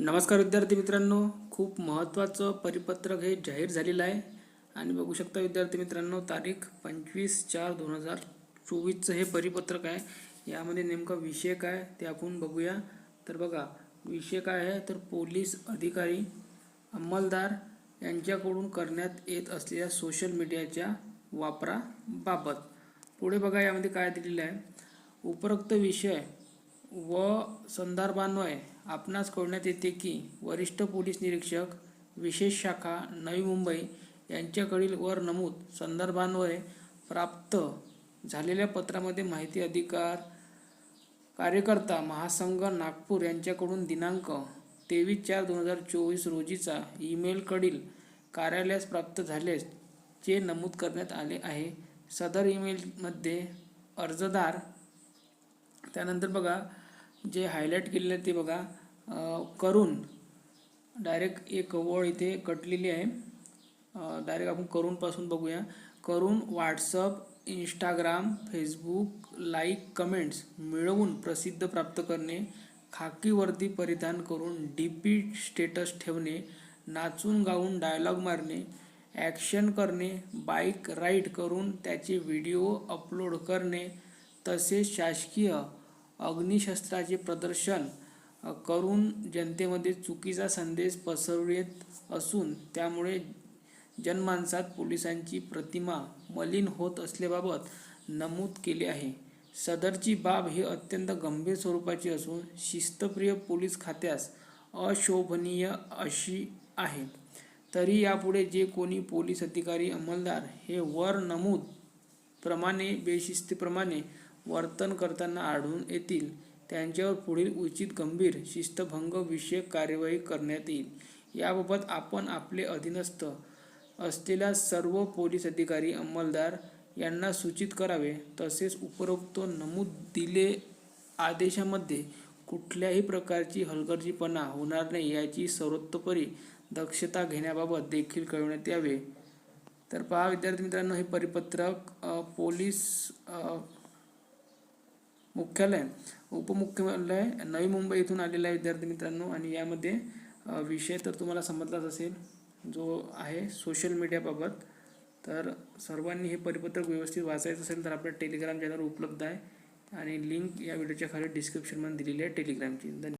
नमस्कार विद्यार्थी मित्रांनो खूप महत्त्वाचं परिपत्रक हे जाहीर झालेलं आहे. आणि बघू शकता विद्यार्थी मित्रांनो तारीख पंचवीस चार दोन हजार चोवीसचं हे परिपत्रक आहे. यामध्ये नेमका विषय काय ते आपण बघूया. तर बघा विषय काय आहे? तर पोलीस अधिकारी अंमलदार यांच्याकडून करण्यात येत असलेल्या सोशल मीडियाच्या वापराबाबत. पुढे बघा यामध्ये काय दिलेलं आहे. उपरोक्त विषय व संदर्भान्वये आपणास कळण्यात येते की वरिष्ठ पोलीस निरीक्षक विशेष शाखा नवी मुंबई यांच्याकडील वर नमूद संदर्भान्वये प्राप्त झालेल्या पत्रामध्ये माहिती अधिकार कार्यकर्ता महासंघ नागपूर यांच्याकडून दिनांक तेवीस चार दोन हजार चोवीस रोजीचा ईमेलकडील कार्यालयास प्राप्त झाल्यास जे नमूद करण्यात आले आहे सदर ईमेलमध्ये अर्जदार त्यानंतर बघा जे हायलाईट केलेलं आहे ते बघा. करून डायरेक्ट एक ओळ इथे कटलेली आहे. डायरेक्ट आपण करूनपासून बघूया. करून WhatsApp Instagram Facebook like comments मिळवून प्रसिद्ध प्राप्त करणे खाकी वर्दी परिधान करून डी पी स्टेटस ठेवणे नाचून गाऊन डायलॉग मारणे ॲक्शन करणे बाईक राईड करून त्याचे व्हिडिओ अपलोड करणे तसेच शासकीय अग्निशस्त्राचे प्रदर्शन करून जनतेमध्ये चुकीचा संदेश पसरवित असून त्यामुळे जनमानसात पोलिसांची प्रतिमा मलिन होत असल्याबाबत नमूद केले आहे. सदरची बाब ही अत्यंत गंभीर स्वरूपाची असून शिस्तप्रिय पोलीस खात्यास अशोभनीय अशी आहे. तरी यापुढे जे कोणी पोलीस अधिकारी अंमलदार हे वर नमूद प्रमाणे बेशिस्तीप्रमाणे वर्तन करताना आढळून येतील. त्यांच्यावर पुढील उचित गंभीर शिस्तभंग विषयक कार्यवाही करण्यात येईल. याबाबत आपण आपले अधीनस्थ असलेल्या सर्व पोलीस अधिकारी अंमलदार यांना सूचित करावे. तसेच उपरोक्त नमूद दिले आदेशामध्ये कुठल्याही प्रकारची हलगर्जीपणा होणार नाही याची सर्वोत्तपरी दक्षता घेण्याबाबत देखील कळवण्यात यावे. तर पहा विद्यार्थी मित्रांनो हे परिपत्रक पोलीस मुख्यालय उपमुख्यालय नवी मुंबई इथून आलेला आहे विद्यार्थी मित्रांनो. आणि यामध्ये विषय तर तुम्हाला समजलाच असेल जो आहे सोशल मीडियाबाबत तर सर्वांनी हे परिपत्रक व्यवस्थित वाचायचं असेल तर आपल्या टेलिग्राम चॅनल उपलब्ध आहे. आणि लिंक या व्हिडिओच्या खाली डिस्क्रिप्शनमध्ये दिलेली आहे टेलिग्रामची धन्यवाद.